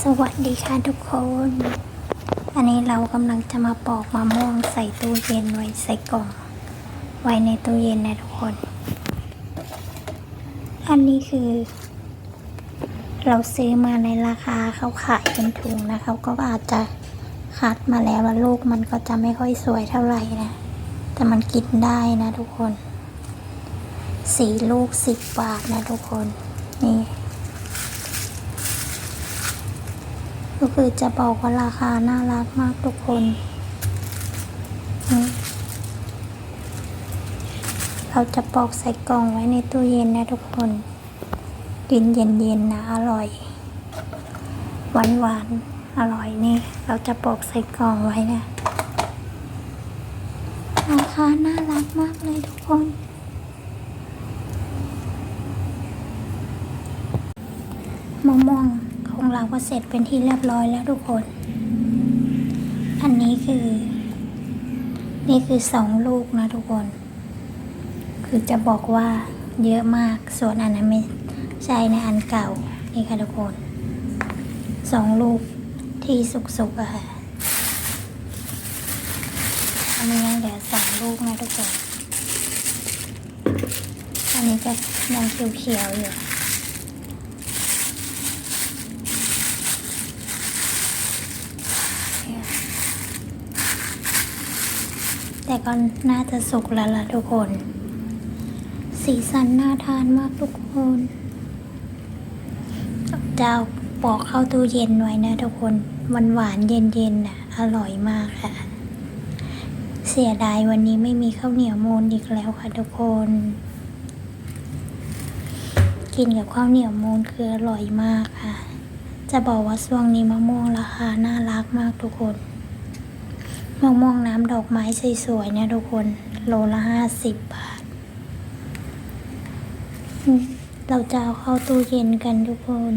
สวัสดีค่ะทุกคน อันนี้เรากำลังจะมาปอกมะม่วงใส่ตู้เย็นไว้ใส่กล่อง ไว้ในตู้เย็นนะทุกคน อันนี้คือ เราซื้อมาในราคาเขาขายเป็นถุงนะเขาก็อาจจะคัดมาแล้วว่าลูกมันก็จะไม่ค่อยสวยเท่าไหร่นะ แต่มันกินได้นะทุกคน สี่ลูกสิบบาทนะทุกคน นี่ ก็คือจะบอกว่าราคาน่ารักมากทุกคน เราจะปอกใส่กล่องไว้ในตู้เย็นนะทุกคน กินเย็นๆนะ อร่อย หวานๆ อร่อยนี่ เราจะปอกใส่กล่องไว้นะราคาน่ารักมากเลยทุกคนมะม่วงของ ก็เสร็จเป็นที่เรียบร้อยแล้วทุกคน อันนี้คือ นี่คือสองลูกนะทุกคน คือจะบอกว่าเยอะมาก ส่วนอันนั้นไม่ใช่ในอันเก่า นี่ค่ะทุกคนสองลูกที่สุกๆอะค่ะอันนี้ยังเหลือสองลูกนะทุกคน อันนี้จะยังเขียวๆอยู่ แต่ก็น่าจะสุกแล้วล่ะทุกคน สีสันน่าทานมากทุกคนจะเอาปอกเข้าตู้เย็นไว้นะทุกคนหวานหวานเย็นเย็นๆน่ะอร่อยมากค่ะ เสียดายวันนี้ไม่มีข้าวเหนียวมูนอีกแล้วค่ะทุกคน กินกับข้าวเหนียวมูนคืออร่อยมากค่ะ จะบอกว่าช่วงนี้มะม่วงราคาน่ารักมากทุกคน มะม่วงน้ำดอกไม้สวยๆเนี่ยทุกคน โลละห้าสิบบาท เราจะเอาเข้าตู้เย็นกันทุกคน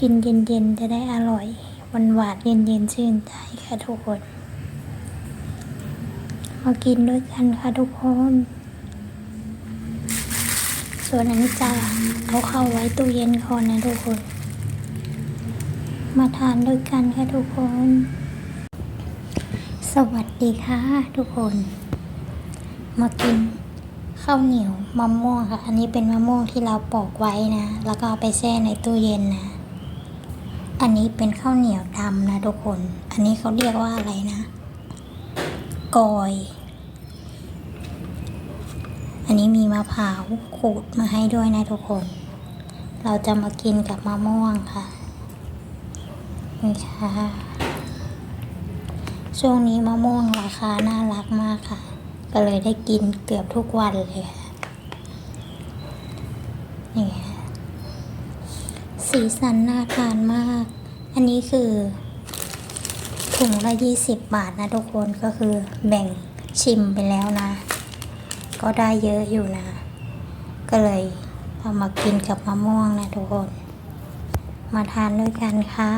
กินเย็นๆ จะได้อร่อยวานหวานเย็นๆ ชื่นใจค่ะทุกคน มากินด้วยกันค่ะทุกคน ส่วนอันนี้จะเอาเข้าไว้ตู้เย็นก่อนนะทุกคน มาทานด้วยกันค่ะทุกคน สวัสดีค่ะทุกคน มากินข้าวเหนียวมะม่วงค่ะ อันนี้เป็นมะม่วงที่เราปอกไว้นะ แล้วก็ไปแช่ในตู้เย็นนะ อันนี้เป็นข้าวเหนียวดำนะทุกคน อันนี้เขาเรียกว่าอะไรนะกอย อันนี้มีมะพร้าวขูดมาให้ด้วยนะทุกคน เราจะมากินกับมะม่วงค่ะนี่ค่ะ ช่วงนี้มะม่วงราคาน่ารักมากค่ะ ก็เลยได้กินเกือบทุกวันเลยค่ะนี่ค่ะสีสันน่าทานมาก อันนี้คือถุงละยี่สิบบาทนะทุกคนก็คือแบ่งชิมไปแล้วนะ ก็ได้เยอะอยู่นะ ก็เลยเอามากินกับมะม่วงนะทุกคน มาทานด้วยกันค่ะ